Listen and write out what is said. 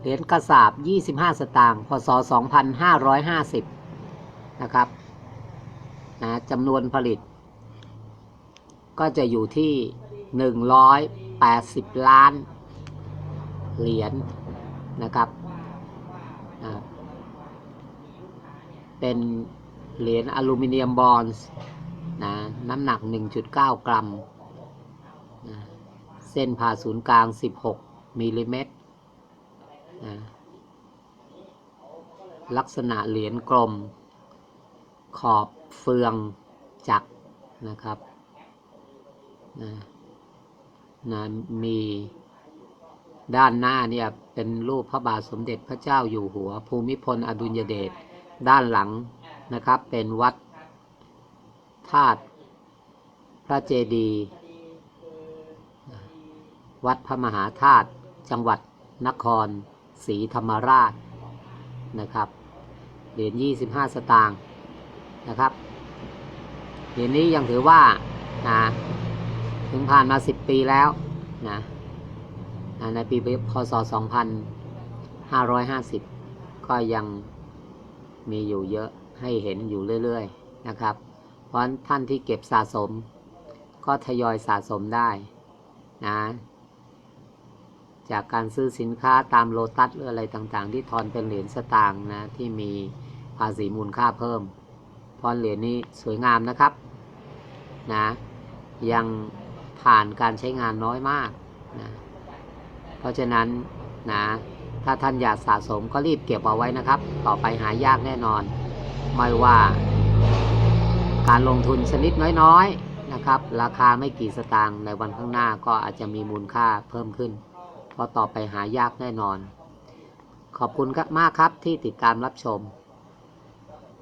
เหรียญกระสาบ 25 สตางค์ พศ 2550 นะครับนะจำนวนผลิต ก็จะอยู่ที่ 180 ล้าน เหรียญนะครับอ่าเป็นเหรียญอลูมิเนียมบอนซ์นะน้ำหนัก 1.9 กรัมนะเส้นผ่าศูนย์กลาง 16มิลลิเมตรนะ ลักษณะเหรียญกลม ขอบเฟืองจักนะครับนะนะมีด้านหน้าเนี่ยเป็นรูปพระบาทสมเด็จพระเจ้าอยู่หัว ภูมิพลอดุลยเดชด้านหลังนะครับเป็นวัดธาตุพระเจดีย์วัดพระมหาธาตุจังหวัดนครศรีธรรมราช นะครับเหรียญ25 สตางค์นะครับเหรียญนี้ยังถือว่านะถึงผ่านมา 10 ปีแล้วนะในปีพศ 2550 ก็ยังมีอยู่เยอะให้เห็นอยู่เรื่อยๆนะครับ เพราะท่านที่เก็บสะสม ก็ทยอยสะสมได้นะ จากการซื้อสินค้าตามโลตัสหรืออะไรต่างๆ ที่ทอนเป็นเหรียญสตางค์นะที่มีภาษีมูลค่าเพิ่มพรเหรียญนี้สวยงามนะครับนะยังผ่านการใช้งานน้อยมากนะเพราะฉะนั้นนะถ้าท่านอยากสะสมก็รีบเก็บเอาไว้นะครับ ต่อไปหายากแน่นอน ไม่ว่าการลงทุนชนิดน้อยๆนะครับ ราคาไม่กี่สตางค์ในวันข้างหน้าก็อาจจะมีมูลค่าเพิ่มขึ้น เพราะต่อไปหายากแน่นอน ขอบคุณมากครับที่ติดตามรับชม